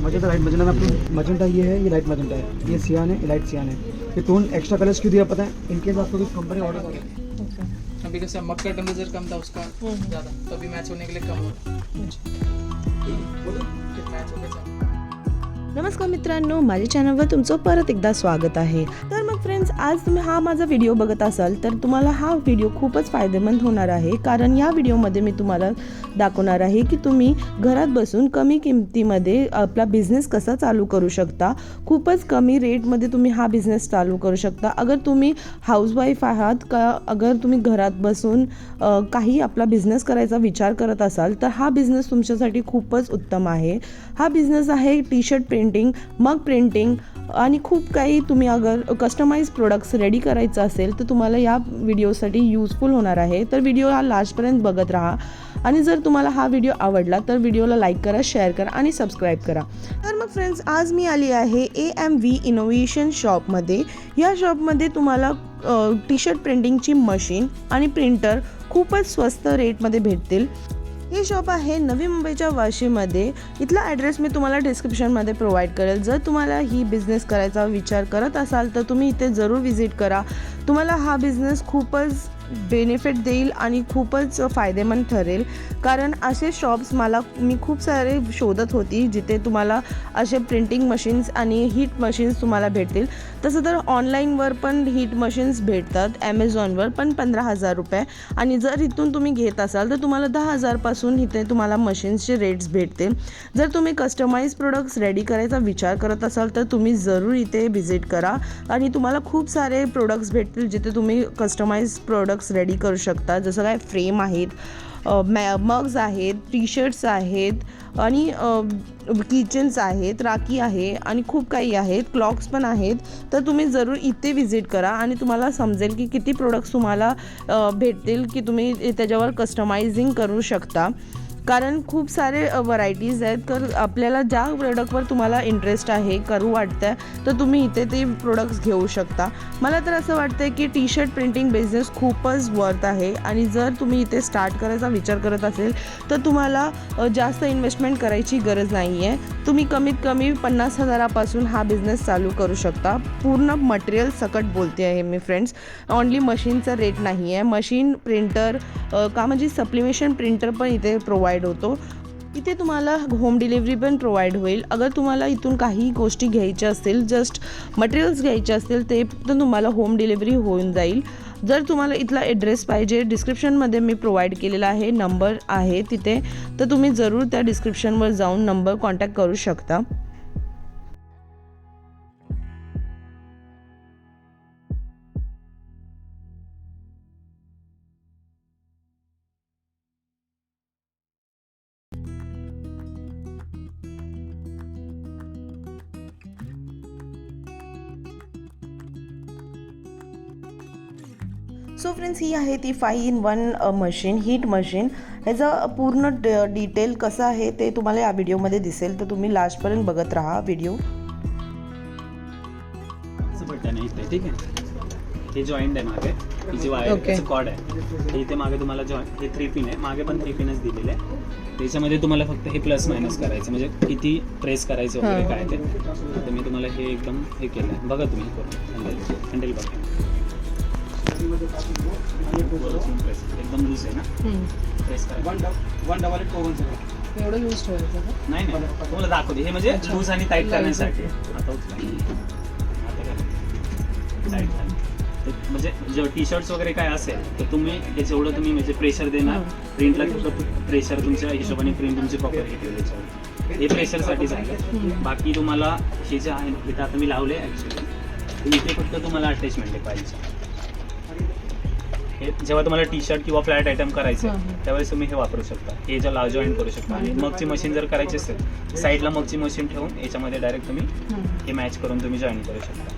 Magenta light magenta में आपको magenta ये है ये लाइट मजेंटा है. ये सियान है ये लाइट सियान है. ये टोन एक्स्ट्रा कलर्स क्यों दिया पता है? इनकेस आपको कुछ कंपनी ऑर्डर करे. अभी कैसे मग का टेम्परेचर कम था उसका ज़्यादा. तो अभी मैच होने के लिए कम हो. मैच हो गया नमस्कार मित्रांनो माझ्या चॅनलवर तुमचं परत एकदा स्वागत आहे. तर फ्रेंड्स आज तुम्ही हा माझा व्हिडिओ बघत असाल तर तुम्हाला हा व्हिडिओ खूपच फायदेमंद होणार आहे. कारण या व्हिडिओमध्ये मी तुम्हाला दाखवणार आहे की तुम्ही घरात बसून कमी किमतीमध्ये आपला बिझनेस कसा चालू करू शकता. खूपच कमी रेटमध्ये तुम्ही हा बिझनेस चालू करू शकता. अगर तुम्ही हाऊसवाईफ आहात का अगर तुम्ही घरात बसून काही आपला बिझनेस करायचा विचार करत असाल तर हा बिझनेस तुमच्यासाठी खूपच उत्तम आहे. हा बिझनेस आहे टी शर्ट प्रिंटिंग मग प्रिंटिंग आणि खूप काही तुम्ही अगर कस्टमाइज प्रोडक्ट्स रेडी करायचं असेल तर तुम्हाला या व्हिडिओसाठी यूजफुल होणार आहे. तर व्हिडिओ हा लास्टपर्यंत बघत राहा. आणि जर तुम्हाला हा व्हिडिओ आवडला तर व्हिडिओला लाईक करा शेअर करा आणि सबस्क्राईब करा. तर मग फ्रेंड्स आज मी आली आहे ए एम व्ही इनोव्हेशन शॉपमध्ये या शॉपमध्ये तुम्हाला टी शर्ट प्रिंटिंगची मशीन आणि प्रिंटर खूपच स्वस्त रेटमध्ये भेटतील. ही शॉप आहे नवी मुंबईच्या वाशीमध्ये. इथला ॲड्रेस मी तुम्हाला डिस्क्रिप्शनमध्ये प्रोव्हाइड करेल. जर तुम्हाला ही बिझनेस करायचा विचार करत असाल तर तुम्ही इथे जरूर व्हिजिट करा. तुम्हाला हा बिझनेस खूपच बेनिफिट देईल आणि खूपच फायदेमंद ठरेल. कारण असे शॉप्स मला मी खूप सारे शोधत होती जिथे तुम्हाला असे प्रिंटिंग मशीन्स आणि हीट मशीन्स तुम्हाला भेटतील. तसं तर ऑनलाईनवर पण हीट मशीन्स भेटतात ॲमेझॉनवर पण पंधरा हजार रुपये. आणि जर इथून तुम्ही घेत असाल तर तुम्हाला दहा हजारपासून इथे तुम्हाला मशीन्सचे रेट्स भेटतील. जर तुम्ही कस्टमाइज प्रोडक्ट्स रेडी करायचा विचार करत असाल तर तुम्ही जरूर इथे व्हिजिट करा. आणि तुम्हाला खूप सारे प्रोडक्ट्स भेटतील जिथे तुम्ही कस्टमाइज प्रोडक्ट्स रेडी करू शकता. जसं काय फ्रेम आहेत मॅ मग्स आहेत टी शर्ट्स आहेत आणि किचन्स आहेत राखी आहे आणि खूप काही आहेत. क्लॉक्स पण आहेत. तर तुम्ही जरूर इथे व्हिजिट करा आणि तुम्हाला समजेल की किती प्रोडक्ट्स तुम्हाला भेटतील की तुम्ही त्याच्यावर कस्टमायझिंग करू शकता. कारण खूप सारे व्हरायटीज आहेत. तर आपल्याला ज्या प्रोडक्टवर तुम्हाला इंटरेस्ट आहे करू वाटतं आहे तर तुम्ही इथे ते प्रोडक्ट्स घेऊ शकता. मला तर असं वाटतं की टी शर्ट प्रिंटिंग बिझनेस खूपच वर्थ आहे. आणि जर तुम्ही इथे स्टार्ट करायचा विचार करत असेल तर तुम्हाला जास्त इन्व्हेस्टमेंट करायची गरज नाही आहे तुम्ही कमीत कमी पन्नास हजारापासून हा बिझनेस चालू करू शकता. पूर्ण मटेरियल सकट बोलते आहे मी फ्रेंड्स ऑनली मशीनचा रेट नाही आहे मशीन प्रिंटर का म्हणजे सप्लिमेशन प्रिंटर पण इथे प्रोव्हाइड होतो. इथे तुम्हाला होम डिलिव्हरी पण प्रोव्हाइड होईल. अगर तुम्हाला इथून काही गोष्टी घ्यायच्या असतील जस्ट मटेरियल्स घ्यायचे असतील ते पण तुम्हाला होम डिलिव्हरी होऊन जाईल. जर तुम्हाला इथला ॲड्रेस पाहिजे डिस्क्रिप्शनमध्ये मी प्रोव्हाइड केलेला आहे नंबर आहे तिथे तर तुम्ही जरूर त्या डिस्क्रिप्शनवर जाऊन नंबर कॉन्टॅक्ट करू शकता. सो फ्रेंड्स ही आहे ती five in one machine heat machine ह्याचं पूर्ण ड डिटेल कसं आहे ते तुम्हाला या व्हिडिओमध्ये दिसेल. तर तुम्ही लास्टपर्यंत बघत राहा व्हिडिओ ठीक आहे? हे जॉईंट आहे मागे. ही जी वायर Okay. कॉर्ड आहे. हे इथे मागे तुम्हाला जॉईंट हे थ्री पिन आहे. मागे पण थ्री पिनच दिलेले आहे. त्याच्यामध्ये तुम्हाला फक्त हे प्लस मायनस करायचं म्हणजे किती प्रेस करायचं वगैरे हां. काय ते. आता मी तुम्हाला हे एकदम हे केलं आहे. बघा तुम्ही. हँडल हँडल बघा. Press. एकदम लूज आहे ना? प्रेस करायचं one one double eight four one एवढं ठेवायचं का? नाही नाही. तुम्हाला दाखवते. हे म्हणजे लूज आणि टाईट करण्यासाठी. आता करा. टाईट करा. म्हणजे जे टी शर्ट्स वगैरे काय असेल तर तुम्ही हे जेवढं तुम्ही म्हणजे प्रेशर देणार. प्रिंटला तेवढं प्रेशर तुमच्या हिशोबाने प्रिंट तुमची प्रॉपर घेतली त्याच्यावर. हे प्रेशरसाठी झालं बाकी तुम्हाला हे जे आहे इथं आता मी लावले ॲक्च्युली इथे फक्त तुम्हाला अटॅचमेंट आहे पाहिजे. हे जेव्हा तुम्हाला टी शर्ट किंवा फ्लॅट आयटम करायचं आहे. त्यावेळेस तुम्ही हे वापरू शकता. हे ज्या लाव जॉईन करू शकता. आणि मगची मशीन जर करायची असेल साईडला मगची मशीन ठेवून याच्यामध्ये डायरेक्ट तुम्ही हे. मॅच करून तुम्ही जॉईन करू शकता.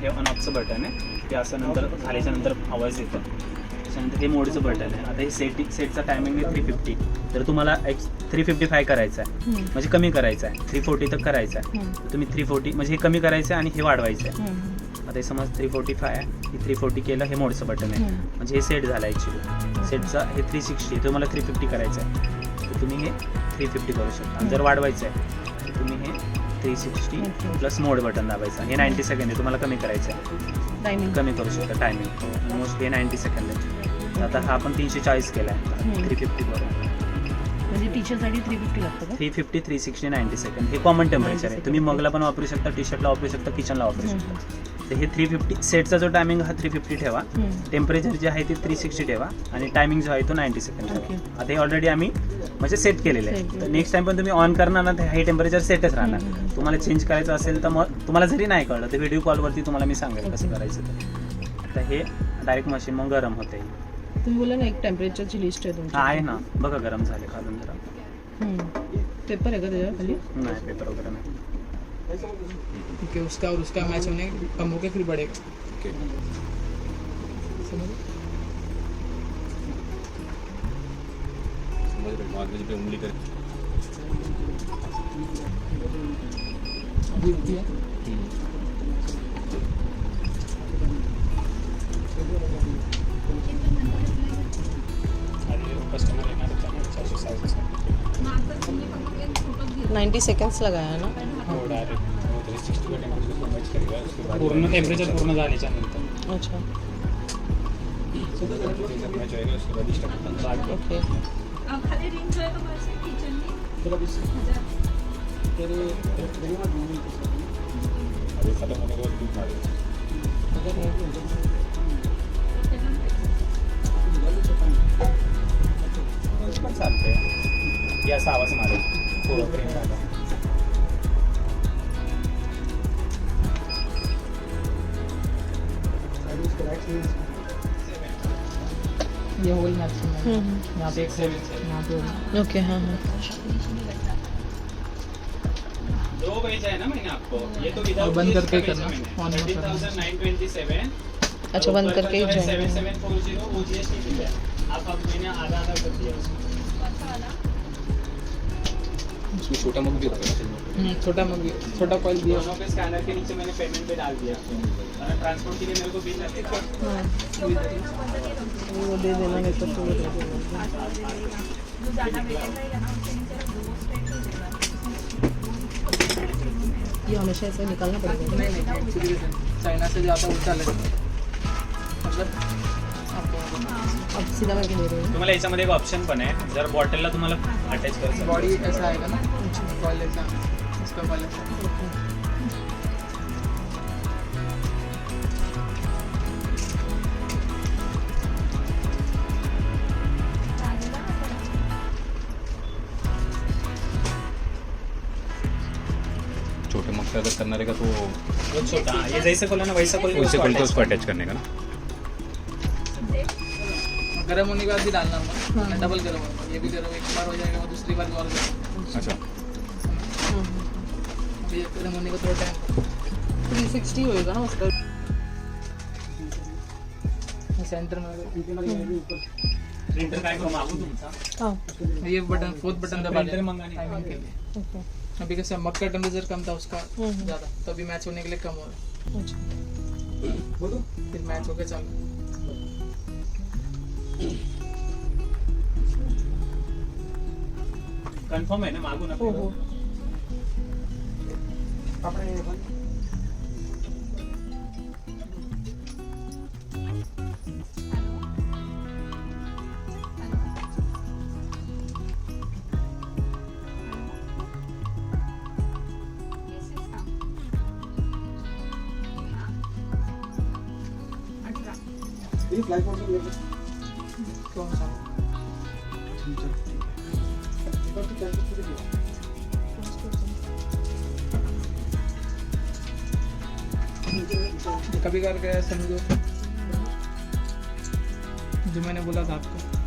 हे ऑन ऑफचं बटन आहे. ते असं नंतर झाल्याच्यानंतर आवाज येतो. त्याच्यानंतर हे मोडचं बटन आहे. आता हे सेट सेटचा टायमिंग आहे थ्री फिफ्टी तर तुम्हाला एक थ्री फिफ्टी फाय करायचं आहे. म्हणजे कमी करायचं आहे. थ्री फोर्टी तर करायचं आहे. तुम्ही थ्री फोर्टी म्हणजे हे कमी करायचं आहे आणि हे वाढवायचं आहे. आता हे समज थ्री फोर्टी फाय आहे. हे थ्री फोर्टी केलं हे मोडचं बटन आहे. म्हणजे हे सेट झालं ॲक्च्युली सेटचा हे थ्री सिक्स्टी तुम्हाला थ्री फिफ्टी करायचं आहे. तर तुम्ही हे थ्री फिफ्टी करू शकता. जर वाढवायचं आहे तर तुम्ही हे three sixty. Plus mode button दाबायचं हे नाईन्टी सेकंड आहे. तुम्हाला कमी करायचं आहे. टायमिंग कमी करू शकता. टायमिंग मोस्टली हे नाईन्टी सेकंड आहे. आता हा आपण तीनशे चाळीस केला आहे. थ्री फिफ्टी करू म्हणजे टी शर्टसाठी थ्री फिफ्टी लागतं three fifty three sixty ninety second हे कॉमन टेम्परेचर आहे. तुम्ही मगला पण वापरू शकता टी शर्टला वापरू शकता किचनला वापरू शकता. तर हे थ्री फिफ्टी सेटचा जो टायमिंग हा थ्री फिफ्टी ठेवा. टेम्परेचर जे आहे ते थ्री सिक्स्टी ठेवा. आणि टायमिंग जो आहे तो नाईन्टी सेकंड. ठेवा. आता हे ऑलरेडी आम्ही म्हणजे सेट केलेलं आहे. तर. नेक्स्ट टाइम पण तुम्ही ऑन करणार ना तर हे टेम्परेचर सेटच राहणार. तुम्हाला चेंज करायचं असेल तर मग तुम्हाला जरी नाही कळलं तर व्हिडिओ कॉलवरती तुम्हाला मी सांगेल कसं. करायचं तर हे डायरेक्ट मशीन मग गरम होते तुम्ही बोला ना एक टेम्परेचरची लिस्ट आहे तुमची. हा आहे ना. बघा गरम झाले खालून जरा. पेपर आहे का त्याच्याखाली? नाही पेपर वगैरे नाही. क्योंकि उसका और उसका मैच होने कम होके फिर बढ़ेगा समझ उंगली कर अभी दिया नाइन्टी सेकंड्स लगाया ना? पूर्ण टेम्परेचर पूर्ण झाल्याच्यानंतर अच्छा. ओके. खाली पण चालते या आवाज़ मारेल थोडं प्रेम झालं ये हो गई मैक्सिमम यहाँ पे एक सेवन यहाँ पे। ओके हाँ हाँ. दो भेजा है ना मैंने आपको? ये तो और बंद करके करना, सेवन अच्छा बंद करके ही seven join seven four zero वो जी है. आप अब मैंने आधा आधा कर दिया उसको उसमें छोटा मग भी होगा हम्म, छोटा मग भी छोटा कॉल के स्कैनर के नीचे मैंने पेमेंट पे डाल दिया। ट्रांसपोर्ट के लिए मेरे को बिल लगेगा। वो दे देना नहीं तो वो दे देना। हो ये हमेशा ऐसे निकालना पड़ेगा। नहीं नहीं चाइना से ज़्यादा उल्टा लगेगा। मतलब तुम्हाला याच्यामध्ये एक ऑप्शन पण आहे. जर बॉटलला तुम्हाला अटॅच करायचं बॉडी ऐसा आएगा ना? कॉल ऐसा इसका कॉल ऐसा छोटे मग से अगर करना रहेगा तो छोटा. ये जैसे खोला ना वैसा खोल उससे पहले तो उसको अटैच करने का ना? गर्म होने के बाद भी डालना होगा। डबल गर्म होगा ये भी गर्म एक बार हो जाएगा वो दूसरी बार और गर्म। अच्छा। अभी ये गर्म होने का थोड़ा टाइम थ्री सिक्सटी होएगा ना उसका। सेंटर में प्रिंटर काय मागू तुमचा हाँ। ये बटन फोर्थ बटन दबा टाइमिंग के लिए। अभी कैसे मग का टेम्परेचर कम था उसका हम्म। ज़्यादा तो अभी मैच होने के लिए कम हो रहा है। अच्छा। फिर मैच होके चालू। कन्फर्म आहे ना मागू ना हो हो ये फ्लाइट मोड में ये कौन सा कभी कर गया समझो। जो मैंने बोला था आपको।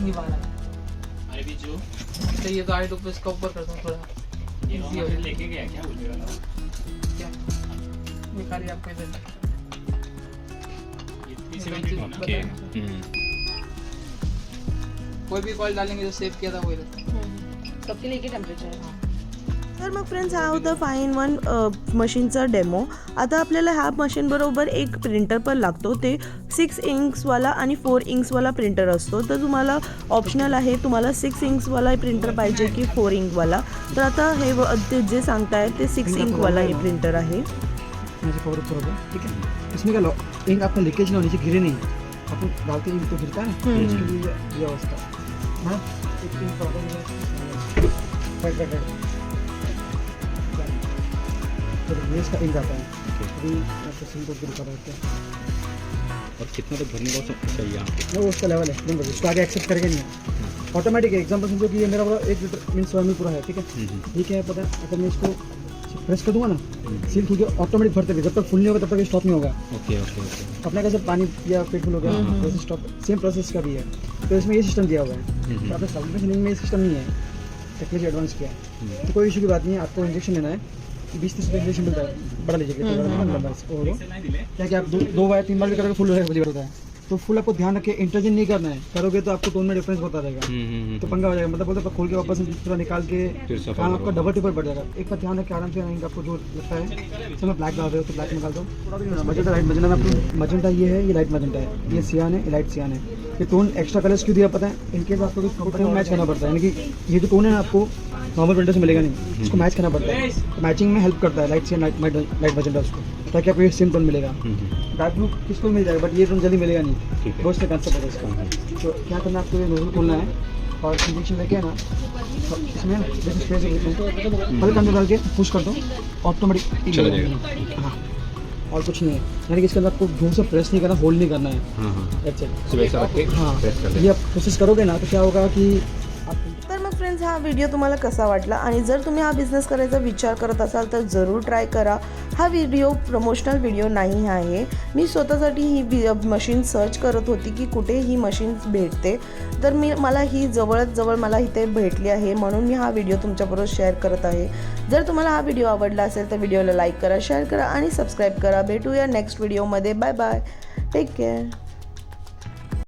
अच्छा ये वाला अरे बिजू तो ये ये तो आई टू पे इसका ऊपर करता हूँ थोड़ा। इजी हो जाए लेके गया क्या बोल रहे हो? क्या? निकालिए आपको इधर। ये 370 ना ओके। हम्म. कोई भी कॉल डालेंगे जो सेव किया था वही रहता सबके लिए टेम्परेचर है। तर मग फ्रेंड्स हा होता फाईन वन मशीनचा डेमो आता आपल्याला ह्या मशीनबरोबर एक प्रिंटर पण लागतो. ते सिक्स इंक्सवाला आणि फोर इंक्सवाला प्रिंटर असतो. तर तुम्हाला ऑप्शनल आहे तुम्हाला सिक्स इंक्सवाला प्रिंटर पाहिजे की फोर इंकवाला तर आता हे ते जे सांगताय ते सिक्स इंकवाला हे प्रिंटर आहे. ठीक है इसमें क्या इंक आपका लीकेज ना नीचे गिरे नहीं। अपन डालते इंक तो गिरता है ये अवस्था हाँ? एक इंक आता है। अभी ऐसे सिंक को गिर कर रहे हैं। और कितना तक भरने का चाहिए उसका लेवल है। उसको आगे एक्सेप्ट करेंगे नहीं ऑटोमेटिक है। एग्ज़ाम्पल समझो कि ये मेरा पूरा एक लीटर मीन सौ पूरा है ठीक है? हम्म. ठीक है पता है? अगर मैं इसको प्रेस कर दूँगा ना सील खुल के ऑटोमेटिक भरते रहेगा जब तक फुल नहीं होगा तब तक स्टॉप नहीं होगा। Okay okay okay. अपने कैसे पानी या पेट फुल हो गया वैसे स्टॉप सेम प्रोसेस का भी है। तो इसमें ये सिस्टम दिया हुआ है। तो आपने मशीनिंग में ये सिस्टम नहीं है। टेक्नोलॉजी एडवांस किया है। तो कोई इशू की बात नहीं है। आपको इंजेक्शन लेना है। बीस तीस रुपये मिलता है। बड़ा लीजिएगा तो बड़ा लंबा है। और क्या क्या आप दो दो बार तीन बार भी करोगे फुल होता है। तो फुल आपको ध्यान रखे इंटरजन नहीं करना है। करोगे तो आपको टोन में डिफरेंस होता रहेगा हम्म, तो पंगा हो जाएगा। मतलब बोलते खोल के वापस पूरा निकाल के फिर काम आपका डबल टिपर बढ़ जाएगा। एक बार ध्यान रखें आराम से रहेंगे आपको जो लगता है। चलो ब्लैक डाल रहे हो तो ब्लैक निकाल दो। मजेंटा लाइट मजेंटा में आपको। मजेंटा ये है ये लाइट मजेंटा है। ये सियान है ये लाइट सियान है। ये टोन एक्स्ट्रा कलर्स क्यों दिया पता है? इनकेस आपको मैच करना पड़ता है। यानी कि ये जो टोन है ना आपको नॉर्मल प्रिंटर से मिलेगा नहीं। इसको मैच करना पड़ता है। मैचिंग में हेल्प करता है लाइट से लाइट लाइट मजेंटा उसको ताकि आपको ये सेम टोन मिलेगा। हम्म, डार्क ब्लू किसको भी मिल जाएगा बट ये टोन जल्दी मिलेगा नहीं। ठीक है। रोज का कंसेप्ट है इसका। तो क्या करना आपको ये नोजल खोलना है और इंजेक्शन लेके है ना तो इसमें जैसे स्पेस हल्का अंदर डाल के पुश कर दो ऑटोमेटिक चला जाएगा। हाँ। और कुछ नहीं है। यानी कि इसके अंदर आपको घूम से प्रेस नहीं करना होल्ड नहीं करना है। हाँ हाँ। हाँ। प्रेस कर ये आप कोशिश करोगे ना तो क्या होगा कि हा व्हिडिओ तुम्हाला कसा वाटला? आणि जर तुम्ही हा बिझनेस करायचा विचार करत असाल तर जरूर ट्राय करा. हा व्हिडिओ प्रमोशनल व्हिडिओ नाही आहे. मी स्वतःसाठी ही मशीन सर्च करत होती की कुठे ही मशीन भेटते. तर मी मला ही जवळच जवळ मला इथे भेटली आहे. म्हणून मी हा व्हिडिओ तुमच्याबरोबर शेअर करत आहे. जर तुम्हाला हा व्हिडिओ आवडला असेल तर व्हिडिओला लाईक करा शेअर करा आणि सबस्क्राईब करा. भेटूया नेक्स्ट व्हिडिओमध्ये बाय बाय टेक केअर